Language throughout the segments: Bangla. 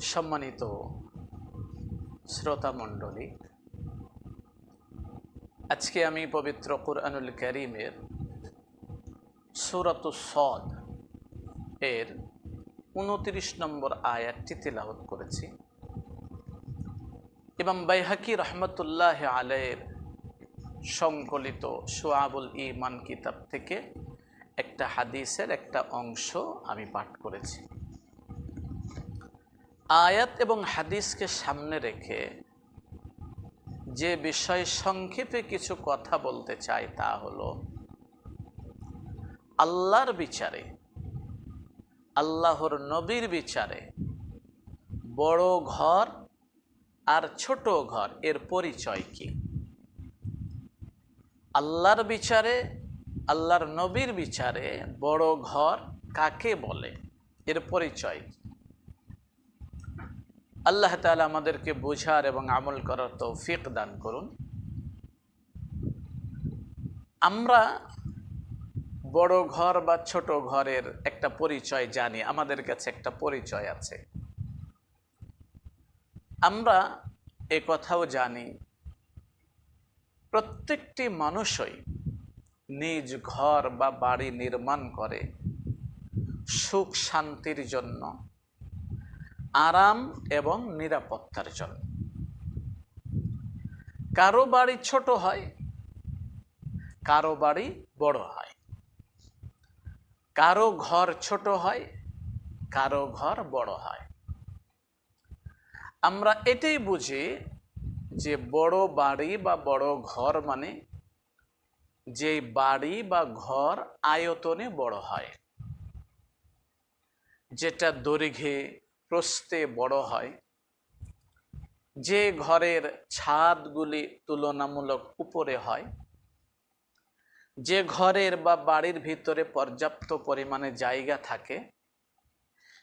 সম্মানিত শ্রোতা মণ্ডলী, আজকে আমি পবিত্র কুরআনুল করিমের সুরত সদ এর উনত্রিশ নম্বর আয়াতটি তেলাওয়াত করেছি। এবং বাইহাকি রহমতুল্লাহ আলের সংকলিত সোয়াবুল ইমান কিতাব থেকে একটা হাদিসের একটা অংশ আমি পাঠ করেছি। আয়াত এবং হাদিসকে সামনে রেখে যে বিষয় সংক্ষেপে কিছু কথা বলতে চাই তা হল, আল্লাহর বিচারে, আল্লাহর নবীর বিচারে বড় ঘর আর ছোট ঘর এর পরিচয় কি? আল্লাহর বিচারে, আল্লাহর নবীর বিচারে বড় ঘর কাকে বলে? এর পরিচয় কি? আল্লাহ তালা আমাদেরকে বোঝার এবং আমল করার তৌফিক দান করুন। আমরা বড় ঘর বা ছোট ঘরের একটা পরিচয় জানি, আমাদের কাছে একটা পরিচয় আছে। আমরা এ কথাও জানি, প্রত্যেকটি মানুষই নিজ ঘর বা বাড়ি নির্মাণ করে সুখ শান্তির জন্য আরাম এবং নিরাপত্তার জন্য। কারও বাড়ি ছোট হয়, কারও বাড়ি বড় হয়। কারও ঘর ছোট হয়, কারও ঘর বড় হয়। আমরা এটাই বুঝি যে বড় বাড়ি বা বড় ঘর মানে যে বাড়ি বা ঘর আয়তনে বড় হয়। যেটা দৈর্ঘ্যে প্রস্তে বড় হয়, যে ঘরের ছাদগুলি তুলনামূলক উপরে হয়, যে ঘরের বা বাড়ির ভিতরে পর্যাপ্ত পরিমাণে জায়গা থাকে,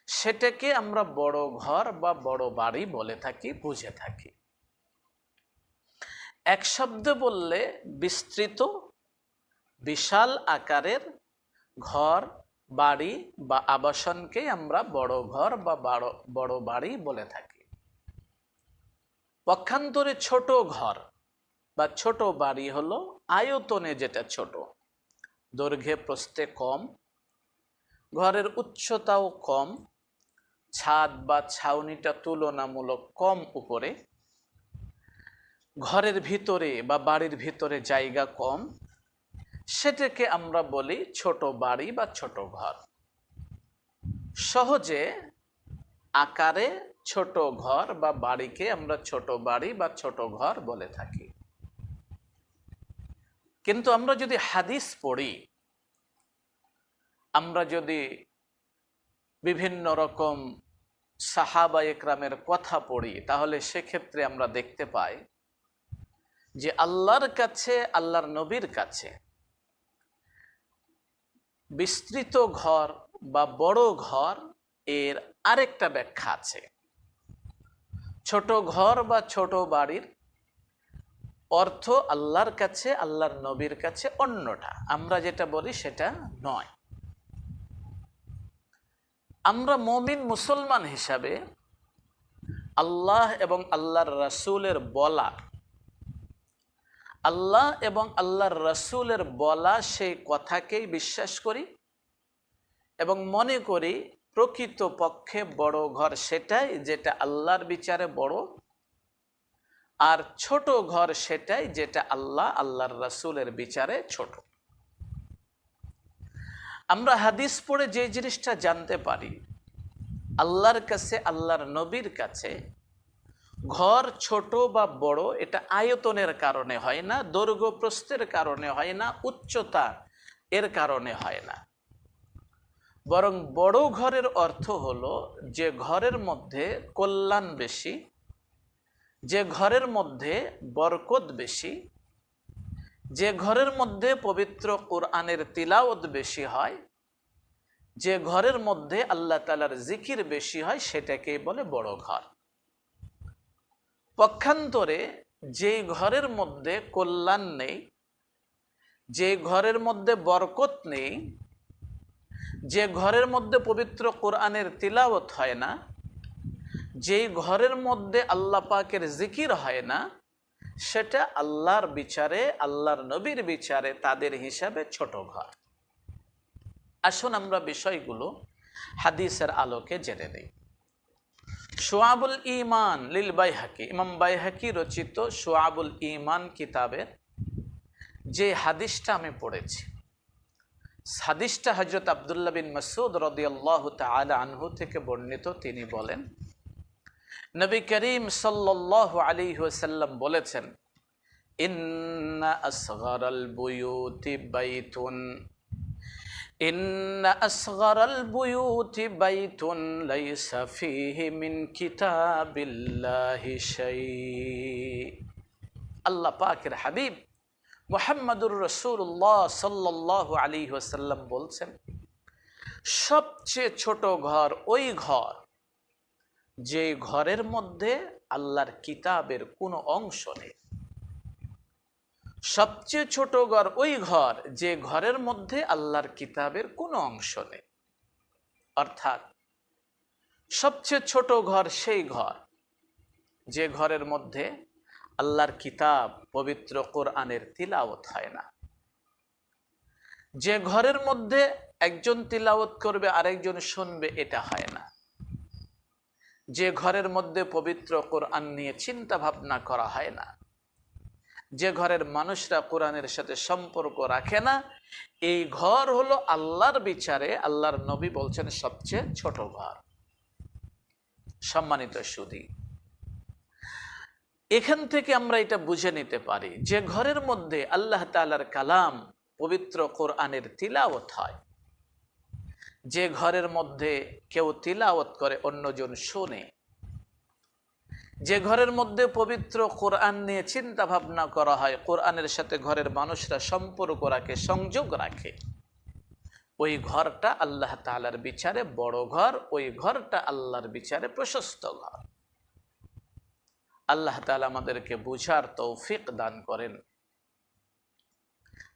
সেটাকে আমরা বড় ঘর বা বড় বাড়ি বলে থাকি, বুঝে থাকি। এক শব্দে বললে বিস্তৃত, বিশাল আকারের ঘর বাড়ি বা আবাসনকে আমরা বড় ঘর বা বড় বড় বাড়ি বলে থাকি। পক্ষান্তরে ছোট ঘর বা ছোট বাড়ি হলো আয়তনে যেটা ছোট। দৈর্ঘ্যে প্রস্থে কম, ঘরের উচ্চতাও কম, ছাদ বা ছাউনিটা তুলনামূলক কম উপরে, ঘরের ভিতরে বা বাড়ির ভিতরে জায়গা কম সেটাকে আমরা বলি ছোট বাড়ি বা ছোট ঘর। সহজে আকারে ছোট ঘর বা বাড়িকে আমরা ছোট বাড়ি বা ছোট ঘর বলে থাকি। কিন্তু আমরা যদি হাদিস পড়ি, আমরা যদি বিভিন্ন রকম সাহাবা একরামের কথা পড়ি, তাহলে সেক্ষেত্রে আমরা দেখতে পাই যে আল্লাহর কাছে, আল্লাহর নবীর কাছে বিস্তৃত ঘর বা বড় ঘর এর আরেকটা ব্যাখ্যা আছে। ছোট ঘর বা ছোট বাড়ির অর্থ আল্লাহর কাছে, আল্লাহর নবীর কাছে অন্যটা। আমরা যেটা বলি সেটা নয়। আমরা মমিন মুসলমান হিসাবে আল্লাহ এবং আল্লাহর রাসুলের বলা আল্লাহ এবং আল্লাহর রসুলের বলা সেই কথাকেই বিশ্বাস করি এবং মনে করি প্রকৃত পক্ষে বড় ঘর সেটাই যেটা আল্লাহর বিচারে বড় আর ছোট ঘর সেটাই যেটা আল্লাহ আল্লাহর রসুলের বিচারে ছোট। আমরা হাদিস পড়ে যে জিনিসটা জানতে পারি, আল্লাহর কাছে, আল্লাহর নবীর কাছে ঘর ছোট বা বড়, এটা আয়তনের কারণে হয় না, দৈর্ঘ্য প্রস্থের কারণে হয় না, উচ্চতা এর কারণে হয় না। বরং বড় ঘরের অর্থ হলো যে ঘরের মধ্যে কল্যাণ বেশি, যে ঘরের মধ্যে বরকত বেশি, যে ঘরের মধ্যে পবিত্র কোরআনের তিলাওত বেশি হয়, যে ঘরের মধ্যে আল্লাহ তালার জিকির বেশি হয়, সেটাকেই বলে বড় ঘর। পক্ষান্তরে যে ঘরের মধ্যে কল্যাণ নেই, যে ঘরের মধ্যে বরকত নেই, যে ঘরের মধ্যে পবিত্র কোরআনের তিলাওত হয় না, যেই ঘরের মধ্যে আল্লাহ পাকের জিকির হয় না, সেটা আল্লাহর বিচারে, আল্লাহর নবীর বিচারে তাদের হিসাবে ছোট ঘর। আসুন আমরা বিষয়গুলো হাদিসের আলোকে জেনে নিই। সোয়াবুল ইমান লিল বাইহাকি। ইমাম বাইহাকি রচিত সোয়াবুল ইমান কিতাবের যে হাদিসটা আমি পড়েছি, হাদিসটা হজরত আবদুল্লাহ বিন মসুদ রদিয়াল্লাহ তালা আনহু থেকে বর্ণিত। তিনি বলেন, নবী করিম সাল্লাহ আলী সাল্লাম বলেছেন, ইন্না বুয়ুতি বাইতুন। হাবিব রসুল্লাহ সাল্লাহ আলী বলছেন, সবচেয়ে ছোট ঘর ওই ঘর যে ঘরের মধ্যে আল্লাহর কিতাবের কোনো অংশ নেই। সবচেয়ে ছোট ঘর ওই ঘর যে ঘরের মধ্যে আল্লাহর কিতাবের কোনো অংশ নেই। অর্থাৎ সবচেয়ে ছোট ঘর সেই ঘর যে ঘরের মধ্যে আল্লাহর কিতাব, পবিত্র কোরআনের তিলাওত হয় না। যে ঘরের মধ্যে একজন তিলাওত করবে, আরেকজন শুনবে, এটা হয় না। যে ঘরের মধ্যে পবিত্র কোরআন নিয়ে চিন্তা ভাবনা করা হয় না। যে ঘরের মানুষরা কোরআনের সাথে সম্পর্ক রাখে না, এই ঘর হলো আল্লাহর বিচারে আল্লাহর নবী বলছেন সবচেয়ে ছোট ঘর। সম্মানিত সুদী এখান থেকে আমরা এটা বুঝে নিতে পারি যে ঘরের মধ্যে আল্লাহ তালার কালাম পবিত্র কোরআনের তিলাওত হয়। যে ঘরের মধ্যে কেউ তিলাওত করে, অন্যজন শোনে যে ঘরের মধ্যে পবিত্র কোরআন নিয়ে চিন্তা ভাবনা করা হয়, কোরআনের সাথে ঘরের মানুষরা সম্পর্ক রাখে, সংযোগ রাখে। ওই ঘরটা আল্লাহ তালার বিচারে বড় ঘর, ওই ঘরটা আল্লাহর বিচারে প্রশস্ত ঘর। আল্লাহ তালা আমাদেরকে বুঝার তৌফিক দান করেন।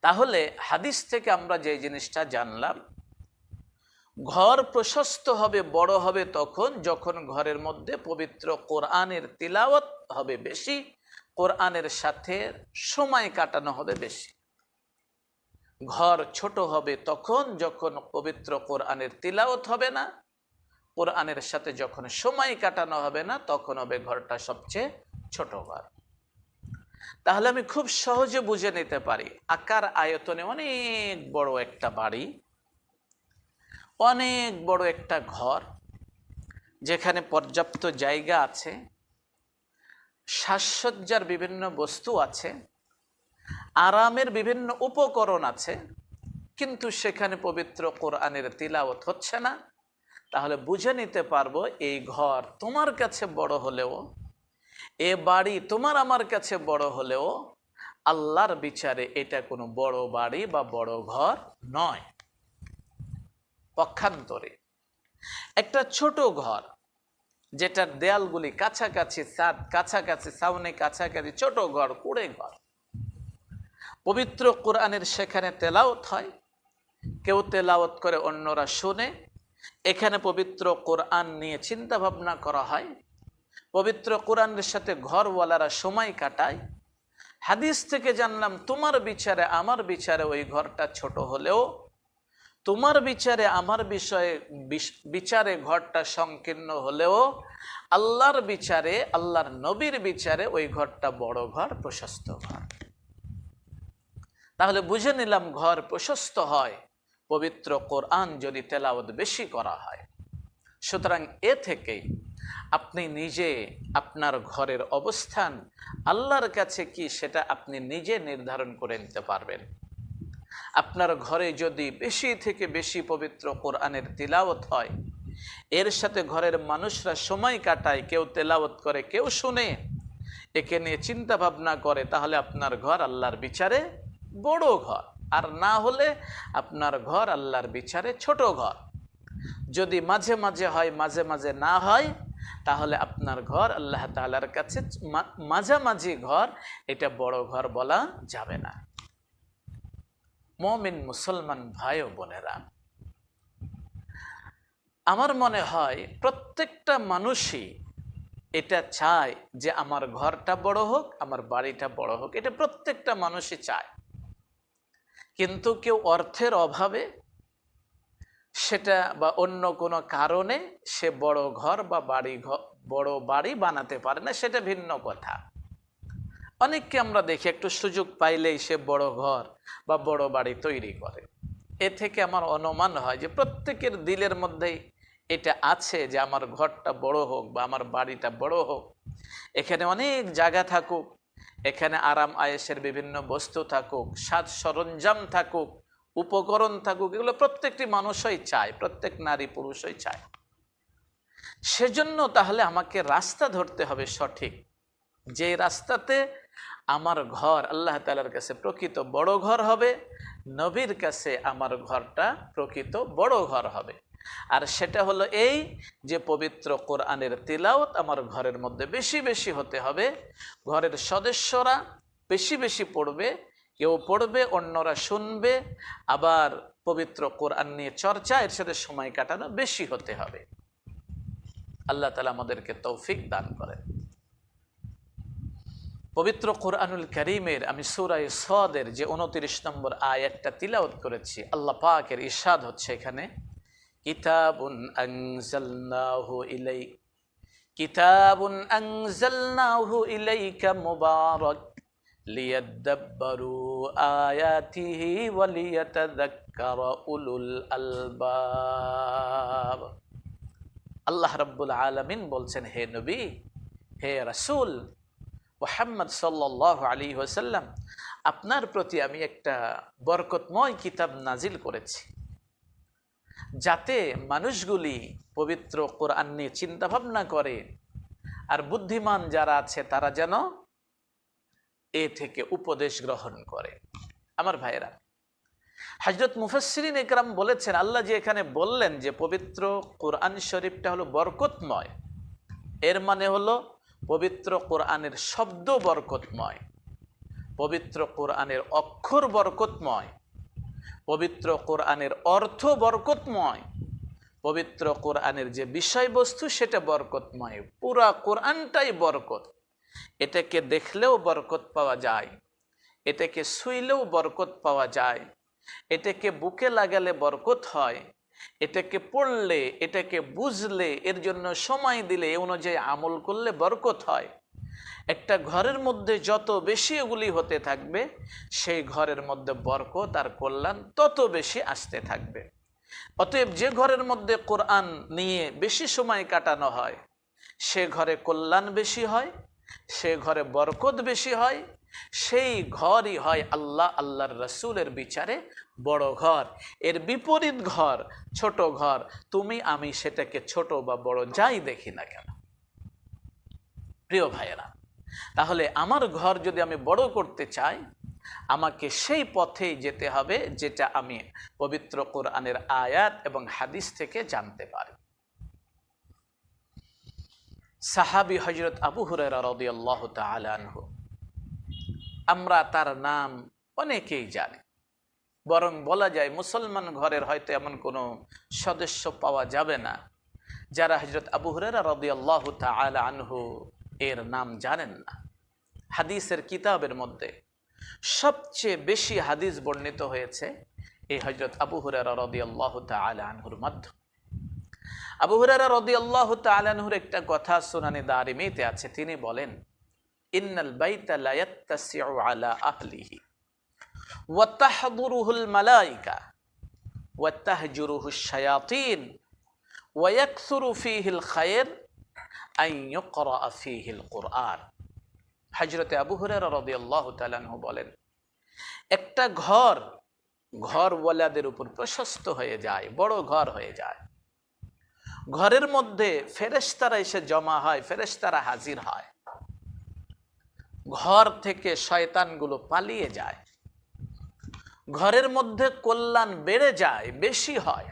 তাহলে হাদিস থেকে আমরা যে জিনিসটা জানলাম ঘর প্রশস্ত হবে, বড় হবে তখন যখন ঘরের মধ্যে পবিত্র কোরআনের তিলাওয়াত হবে বেশি, কোরআনের সাথে সময় কাটানো হবে বেশি। ঘর ছোট হবে তখন যখন পবিত্র কোরআনের তিলাওয়াত হবে না, কোরআনের সাথে যখন সময় কাটানো হবে না, তখন হবে ঘরটা সবচেয়ে ছোট ঘর। তাহলে আমি খুব সহজে বুঝে নিতে পারি, আকার আয়তনে অনেক বড় একটা বাড়ি অনেক বড় একটা ঘর, যেখানে পর্যাপ্ত জায়গা আছে, সাজসজ্জার বিভিন্ন বস্তু আছে, আরামের বিভিন্ন উপকরণ আছে, কিন্তু সেখানে পবিত্র কোরআনের তিলাওত হচ্ছে না। তাহলে বুঝে নিতে পারব এই ঘর তোমার কাছে বড় হলেও, এ বাড়ি তোমার আমার কাছে বড় হলেও, আল্লাহর বিচারে এটা কোনো বড় বাড়ি বা বড় ঘর নয়। পক্ষান্তরে। একটা ছোট ঘর, যেটার দেয়ালগুলি কাছাকাছি, সাদ কাছাকাছি সাউনে কাছাকাছি, ছোট ঘর, কুড়ে ঘর। পবিত্র কোরআনের সেখানে তেলাওত হয়। কেউ তেলাওত করে অন্যরা শোনে। এখানে পবিত্র কোরআন নিয়ে চিন্তা ভাবনা করা হয়। পবিত্র কোরআনের সাথে ঘরওয়ালারা সময় কাটায়। হাদিস থেকে জানলাম, তোমার বিচারে, আমার বিচারে ওই ঘরটা ছোট হলেও তোমার বিচারে, আমার বিষয়ে বিচারে ঘরটা সংকীর্ণ হলেও আল্লাহর বিচারে, আল্লাহর নবীর বিচারে ওই ঘরটা বড় ঘর, প্রশস্ত ঘর। তাহলে বুঝে নিলাম ঘর প্রশস্ত হয়, পবিত্র কোরআন যদি তেলাওত বেশি করা হয়। সুতরাং এ থেকেই আপনি নিজে আপনার ঘরের অবস্থান আল্লাহর কাছে কি সেটা আপনি নিজে নির্ধারণ করে নিতে পারবেন। আপনার ঘরে যদি বেশি থেকে বেশি পবিত্র কোরআনের তিলাওত হয়, এর সাথে ঘরের মানুষরা সময় কাটায়, কেউ তেলাওত করে, কেউ শুনে, একে নিয়ে চিন্তা ভাবনা করে, তাহলে আপনার ঘর আল্লাহর বিচারে বড় ঘর। আর না হলে আপনার ঘর আল্লাহর বিচারে ছোট ঘর। যদি মাঝে মাঝে হয়, মাঝে মাঝে না হয়, তাহলে আপনার ঘর আল্লাহ তালার কাছে মাঝামাঝি ঘর, এটা বড় ঘর বলা যাবে না। মমিন মুসলমান ভাই ও বোনেরা, আমার মনে হয় প্রত্যেকটা মানুষই এটা চায় যে আমার ঘরটা বড় হোক, আমার বাড়িটা বড় হোক, এটা প্রত্যেকটা মানুষই চায়। কিন্তু কেউ অর্থের অভাবে সেটা বা অন্য কোনো কারণে সে বড় ঘর বা বাড়ি বড় বাড়ি বানাতে পারে না, সেটা ভিন্ন কথা। অনেককে আমরা দেখি, একটু সুযোগ পাইলেই সে বড় ঘর বা বড় বাড়ি তৈরি করে। এ থেকে আমার অনুমান হয় যে প্রত্যেকের দিলের মধ্যেই এটা আছে যে আমার ঘরটা বড় হোক বা আমার বাড়িটা বড় হোক। এখানে অনেক জায়গা থাকুক, এখানে আরাম আয়েসের বিভিন্ন বস্তু থাকুক সাজ সরঞ্জাম থাকুক, উপকরণ থাকুক, এগুলো প্রত্যেকটি মানুষই চায়, প্রত্যেক নারী পুরুষই চায়। সেজন্য তাহলে আমাকে রাস্তা ধরতে হবে সঠিক। যে রাস্তাতে আমার ঘর আল্লাহ তালার কাছে প্রকৃত বড় ঘর হবে, নবীর কাছে আমার ঘরটা প্রকৃত বড় ঘর হবে। আর সেটা হলো এই যে পবিত্র কোরআনের তিলাওত আমার ঘরের মধ্যে বেশি বেশি হতে হবে, ঘরের সদস্যরা বেশি বেশি পড়বে, কেউ পড়বে, অন্যরা শুনবে, আবার পবিত্র কোরআন নিয়ে চর্চা, এর সাথে সময় কাটানো বেশি হতে হবে। আল্লাহ তালা আমাদেরকে তৌফিক দান করেন। পবিত্র কোরআনুল করিমের আমি সুরাই সদের যে উনত্রিশ নম্বর আয়াতটা তিলাওত করেছি, আল্লাহ পাকের ইশাদ হচ্ছে এখানে, কিতাবুন ইলাই, কিতাবুন ওয়া আল্লাহ রাব্বুল আলামিন বলছেন, হে নবী, হে রাসূল মোহাম্মদ সাল্লাহ আলী ওসাল্লাম আপনার প্রতি আমি একটা বরকতময় কিতাব নাজিল করেছি। যাতে মানুষগুলি পবিত্র কোরআন নিয়ে চিন্তাভাবনা করে আর বুদ্ধিমান যারা আছে তারা যেন এ থেকে উপদেশ গ্রহণ করে। আমার ভাইয়েরা হজরত মুফাসরিন একরাম বলেছেন, আল্লাহ যে এখানে বললেন যে পবিত্র কোরআন শরীফটা হলো বরকতময়, এর মানে হলো পবিত্র কোরআনের শব্দ বরকতময়। পবিত্র কোরআনের অক্ষর বরকতময়। পবিত্র কোরআনের অর্থ বরকতময়। পবিত্র কোরআনের যে বিষয়বস্তু সেটা বরকতময়। পুরা কোরআনটাই বরকত। এটাকে দেখলেও বরকত পাওয়া যায়। এটাকে শুইলেও বরকত পাওয়া যায়। এটাকে বুকে লাগালে বরকত হয়। এটাকে পড়লে, এটাকে বুঝলে, এর জন্য সময় দিলে, এ অনুযায়ী আমল করলে বরকত হয়। একটা ঘরের মধ্যে যত বেশি এগুলি হতে থাকবে, সেই ঘরের মধ্যে বরকত আর কল্যাণ তত বেশি আসতে থাকবে। অতএব যে ঘরের মধ্যে কোরআন নিয়ে বেশি সময় কাটানো হয়, সে ঘরে কল্যাণ বেশি হয়, সে ঘরে বরকত বেশি হয় সেই ঘরই হয় আল্লাহ আল্লাহর রসুলের বিচারে বড় ঘর। এর বিপরীত ঘর, ছোট ঘর, তুমি, আমি সেটাকে ছোট বা বড় যাই দেখি না কেন? প্রিয় ভাইয়েরা, তাহলে আমার ঘর যদি আমি বড় করতে চাই, আমাকে সেই পথেই যেতে হবে যেটা আমি পবিত্র কোরআনের আয়াত এবং হাদিস থেকে জানতে পারি। সাহাবি হজরত আবু হুরেরা রদিয়াল্লাহ তালানহু আমরা তার নাম অনেকেই জানি। বরং বলা যায় মুসলমান ঘরের হয়তো এমন কোনো সদস্য পাওয়া যাবে না, যারা হজরত আবু হুরেরা রদিয়াল্লাহ তালা আনহু এর নাম জানেন না। হাদিসের কিতাবের মধ্যে সবচেয়ে বেশি হাদিস বর্ণিত হয়েছে এই হজরত আবু হুরেরা রদিয়াল্লাহ তালা আনহুর মাধ্যমে আবু হুরেরা রদিয়াল্লাহ তালা আনহুর একটা কথা সুনানি দারিমিতে আছে, তিনি বলেন ইন্নাল বাইতা লা ইয়াত্তাসিউ আলা আহলিহি ওয়া তাহদুরুহুল মালাইকা ওয়া তাহজুরুহুশ শায়াতিন ওয়া ইয়াকসুরু ফীহিল খায়র আন ইউকরা ফীহিল কুরআন। হযরতে আবু হুরায়রা রাদিয়াল্লাহু তাআলা আনহু বলেন, একটা ঘর ঘরওয়ালাদের উপর প্রশস্ত হয়ে যায়, বড় ঘর হয়ে যায়। ঘরের মধ্যে ফেরেশতারা এসে জমা হয়, ফেরেশতারা হাজির হয়। ঘর থেকে শয়তানগুলো পালিয়ে যায়। ঘরের মধ্যে কল্যাণ বেড়ে যায়, বেশি হয়।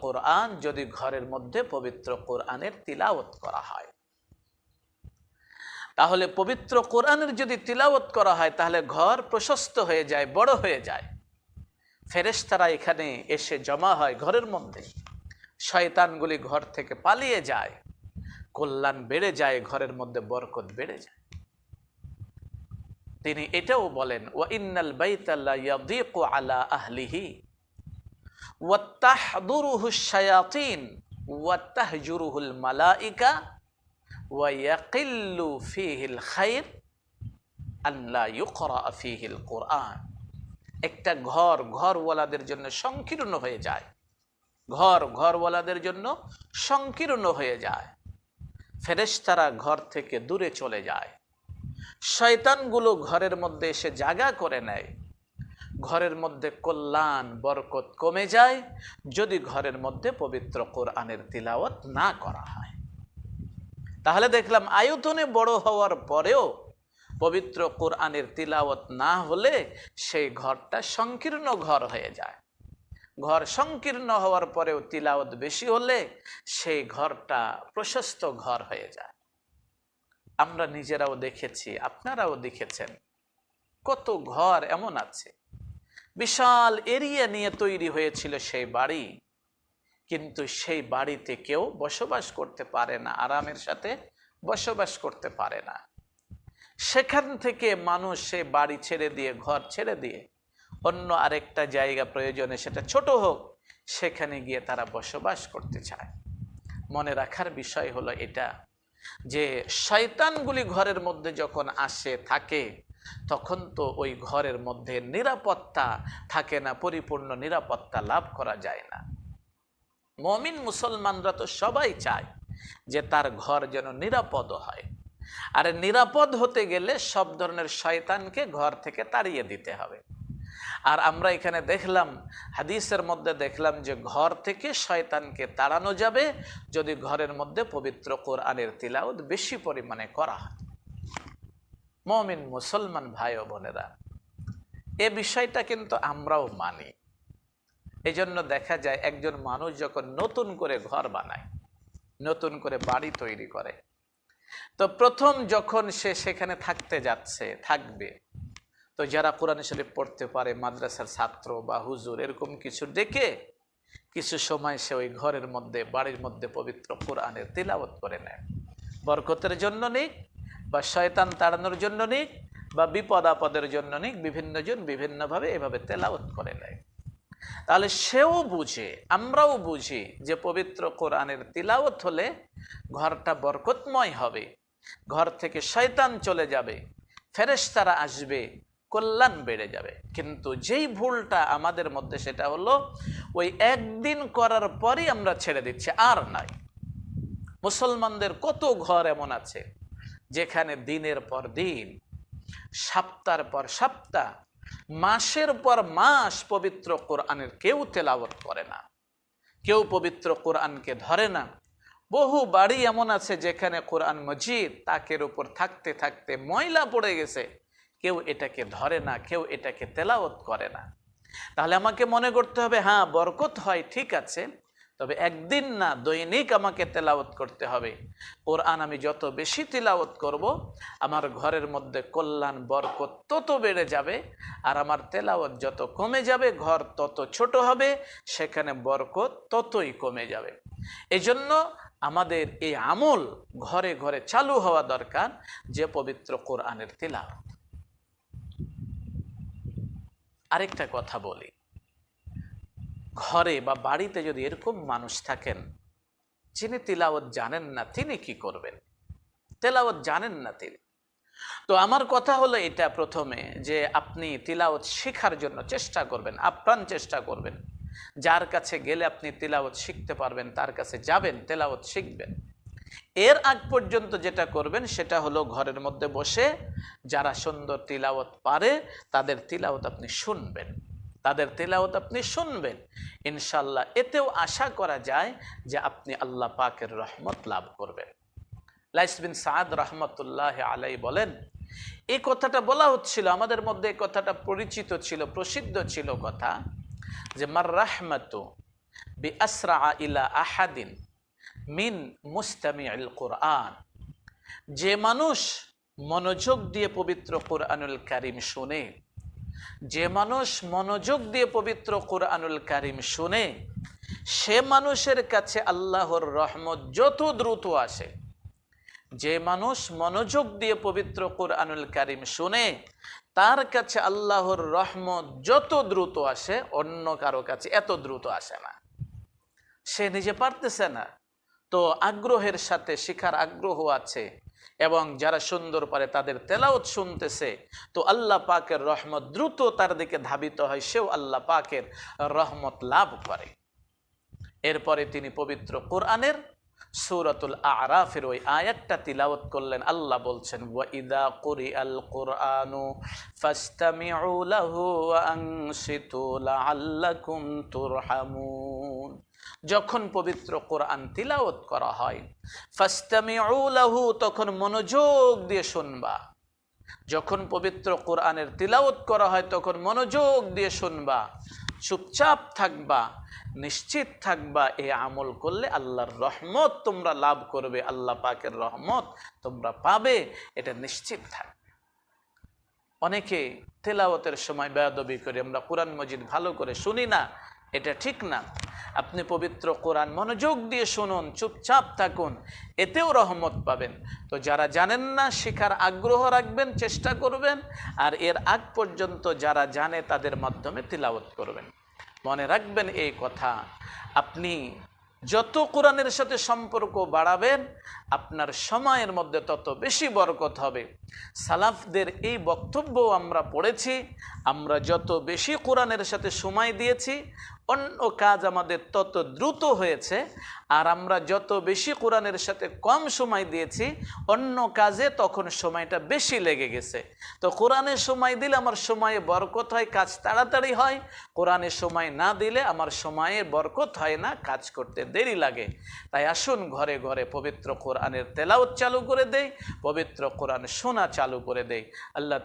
কোরআন, যদি ঘরের মধ্যে পবিত্র কোরআনের তিলাওত করা হয়। তাহলে পবিত্র কোরআনের যদি তিলাওত করা হয়, তাহলে ঘর প্রশস্ত হয়ে যায়, বড় হয়ে যায়। ফেরেশতারা এখানে এসে জমা হয় ঘরের মধ্যে। শয়তানগুলি ঘর থেকে পালিয়ে যায়। কল্যাণ বেড়ে যায়, ঘরের মধ্যে বরকত বেড়ে যায়। তিনি এটাও বলেন ওয়া ইন্নাল বাইতাল্লা আলা আহলিহি মালাইকা খাইর ফীহিল কোরআন। একটা ঘর ঘরওয়ালাদের জন্য সংকীর্ণ হয়ে যায়। ঘর ঘরওয়ালাদের জন্য সংকীর্ণ হয়ে যায়। ফেরেশতারা ঘর থেকে দূরে চলে যায়। শয়তানগুলো ঘরের মধ্যে এসে জাগা করে নেয়। ঘরের মধ্যে কল্যাণ, বরকত কমে যায় যদি ঘরের মধ্যে পবিত্র কোরআনের তিলাওয়াত না করা হয়। তাহলে দেখলাম আয়তনে বড় হওয়ার পরেও পবিত্র কোরআনের তিলাওয়াত না হলে সেই ঘরটা সংকীর্ণ ঘর হয়ে যায়। ঘর সংকীর্ণ হওয়ার পরেও তিলাওয়াত বেশি হলে সেই ঘরটা প্রশস্ত ঘর হয়ে যায়। আমরা নিজেরাও দেখেছি, আপনারাও দেখেছেন কত ঘর এমন আছে। বিশাল এরিয়া নিয়ে তৈরি হয়েছিল সেই বাড়ি, কিন্তু সেই বাড়িতে কেউ বসবাস করতে পারে না, আরামের সাথে বসবাস করতে পারে না। সেখান থেকে মানুষ সে বাড়ি ছেড়ে দিয়ে, ঘর ছেড়ে দিয়ে অন্য আরেকটা জায়গা প্রয়োজনে সেটা ছোট হোক, সেখানে গিয়ে তারা বসবাস করতে চায়। মনে রাখার বিষয় হলো এটা যে শয়তানগুলি ঘরের মধ্যে যখন আসে, থাকে, তখন তো ওই ঘরের মধ্যে নিরাপত্তা থাকে না, পরিপূর্ণ নিরাপত্তা লাভ করা যায় না। মমিন মুসলমানরা তো সবাই চায় যে তার ঘর যেন নিরাপদ হয়। আর নিরাপদ হতে গেলে সব ধরনের শয়তানকে ঘর থেকে তাড়িয়ে দিতে হবে। আর আমরা এখানে দেখলাম, হাদিসের মধ্যে দেখলাম যে ঘর থেকে শয়তানকে তাড়ানো যাবে যদি ঘরের মধ্যে পবিত্র কোরআনের তিলাউদ বেশি পরিমাণে করা হয়। মমিন, মুসলমান ভাই ও বোনেরা, এ বিষয়টা কিন্তু আমরাও মানি। এই জন্য দেখা যায় একজন মানুষ যখন নতুন করে ঘর বানায়, নতুন করে বাড়ি তৈরি করে, তো প্রথম যখন সে সেখানে থাকতে যাচ্ছে, থাকবে তো যারা কোরআন শরীফ পড়তে পারে, মাদ্রাসার ছাত্র বা হুজুর, এরকম কিছু ডেকে কিছু সময় সে ওই ঘরের মধ্যে, বাড়ির মধ্যে পবিত্র কোরআনের তিলাবত করে নেয়। বরকতের জন্য নিক বা শয়তান তাড়ানোর জন্য নিক বা বিপদ আপদের জন্য নিক, বিভিন্নজন বিভিন্নভাবে এভাবে তেলাওত করে নেয়। তাহলে সেও বুঝে, আমরাও বুঝি যে পবিত্র কোরআনের তিলাওত হলে ঘরটা বরকতময় হবে। ঘর থেকে শয়তান চলে যাবে, ফেরেশতারা আসবে কল্যাণ বেড়ে যাবে। কিন্তু যেই ভুলটা আমাদের মধ্যে সেটা হলো, ওই একদিন করার পরই আমরা ছেড়ে দিচ্ছি, আর নাই। মুসলমানদের কত ঘর এমন আছে, যেখানে দিনের পর দিন, সপ্তাহের পর সপ্তাহ, মাসের পর মাস পবিত্র কোরআনের কেউ তেলাওয়াত করে না। কেউ পবিত্র কোরআনকে ধরে না। বহু বাড়ি এমন আছে যেখানে কোরআন মজিদ তাকের উপর থাকতে থাকতে ময়লা পড়ে গেছে। কেউ এটাকে ধরে না, কেউ এটাকে তেলাওত করে না। তাহলে আমাকে মনে করতে হবে হ্যাঁ বরকত হয়, ঠিক আছে, তবে একদিন না, দৈনিক আমাকে তেলাওত করতে হবে। কোরআন আমি যত বেশি তেলাওত করব, আমার ঘরের মধ্যে কল্যাণ, বরকত তত বেড়ে যাবে, আর আমার তেলাওত যত কমে যাবে, ঘর তত ছোট হবে, সেখানে বরকত ততই কমে যাবে। এজন্য আমাদের এই আমল ঘরে ঘরে চালু হওয়া দরকার, যে পবিত্র কোরআনের তেলাওত আরেকটা কথা বলি। ঘরে বা বাড়িতে যদি এরকম মানুষ থাকেন, যিনি তিলাওয়াত জানেন না, তিনি কি করবেন? তেলাওয়াত জানেন না তিনি। তো আমার কথা হলো এটা প্রথমে, যে আপনি তিলাওয়াত শেখার জন্য চেষ্টা করবেন, আপ্রাণ চেষ্টা করবেন। যার কাছে গেলে আপনি তিলাওয়াত শিখতে পারবেন, তার কাছে যাবেন, তেলাওয়াত শিখবেন। এর আগ পর্যন্ত যেটা করবেন সেটা হলো ঘরের মধ্যে বসে যারা সুন্দর তিলাওয়াত পারে, তাদের তিলাওয়াত আপনি শুনবেন। তাদের তেলাওত আপনি শুনবেন। ইনশাল্লাহ এতেও আশা করা যায় যে আপনি আল্লাহ পাকের রহমত লাভ করবেন। লাইস বিন সাদ রহমতুল্লাহ আলাই বলেন এই কথাটা বলা হচ্ছিল, আমাদের মধ্যে এই কথাটা পরিচিত ছিল, প্রসিদ্ধ ছিল কথা যে, মার রাহমাত বি আসরা ইলা আহাদিন মিন মুস্তামি আল কোরআন। যে মানুষ মনোযোগ দিয়ে পবিত্র কোরআনুল কারিম শুনে, যে মানুষ মনোযোগ দিয়ে পবিত্র কোরআনুল কারিম শুনে, সে মানুষের কাছে আল্লাহর রহমত যত দ্রুত আসে। যে মানুষ মনোযোগ দিয়ে পবিত্র কোরআনুল কারিম শুনে, তার কাছে আল্লাহর রহমত যত দ্রুত আসে, অন্য কারও কাছে এত দ্রুত আসে না। সে নিজে পারতেছে না। তো আগ্রহের সাথে শিখার আগ্রহ আছে এবং যারা সুন্দর পারে তাদের তেলাওত শুনতেছে, তো আল্লাহ পাকের রহমত দ্রুত তার দিকে ধাবিত হয়, সেও আল্লাহ পাকের রহমত লাভ করে। এরপরে তিনি পবিত্র কোরআনের সূরাতুল আরাফের ওই আয়াতটা তিলাওয়াত করলেন। আল্লাহ বলছেন, ওয়া ইদা কুরি যখন পবিত্র কোরআন তিলাওত করা হয়, ফাস্তামিউ লাহু, তখন মনোযোগ দিয়ে শুনবা। যখন পবিত্র কোরআনের তিলাওত করা হয়, তখন মনোযোগ দিয়ে শুনবা। চুপচাপ থাকবা, নিশ্চিত থাকবা, এ আমল করলে আল্লাহর রহমত তোমরা লাভ করবে, আল্লাহ পাকের রহমত তোমরা পাবে, এটা নিশ্চিত থাকবে। অনেকে তেলাওয়াতের সময় বেয়াদবি করে, আমরা কোরআন মজিদ ভালো করে শুনি না এটা ঠিক না। আপনি পবিত্র কোরআন মনোযোগ দিয়ে শুনুন, চুপচাপ থাকুন, এতেও রহমত পাবেন। তো যারা জানেন না, শেখার আগ্রহ রাখবেন, চেষ্টা করবেন, আর এর আগ পর্যন্ত যারা জানে, তাদের মাধ্যমে তিলাওয়াত করবেন। মনে রাখবেন এই কথা। আপনি যত কোরআনের সাথে সম্পর্ক বাড়াবেন, আপনার সময়ের মধ্যে তত বেশি বরকত হবে। সালাফদের এই বক্তব্য আমরা পড়েছি, আমরা যত বেশি কোরআনের সাথে সময় দিয়েছি অন্য কাজ আমাদের তত দ্রুত হয়েছে, আর আমরা যত বেশি কোরআনের সাথে কম সময় দিয়েছি, অন্য কাজে তখন সময়টা বেশি লেগে গেছে। তো কোরআনের সময় দিলে আমার সময়ে বরকত হয়, কাজ তাড়াতাড়ি হয়। কোরআনের সময় না দিলে আমার সময়ে বরকত হয় না, কাজ করতে দেরি লাগে। তাই আসুন ঘরে ঘরে পবিত্র কোরআনের তেলাওত চালু করে দেই, পবিত্র কোরআন শোনা চালু করে দেই। আল্লাহ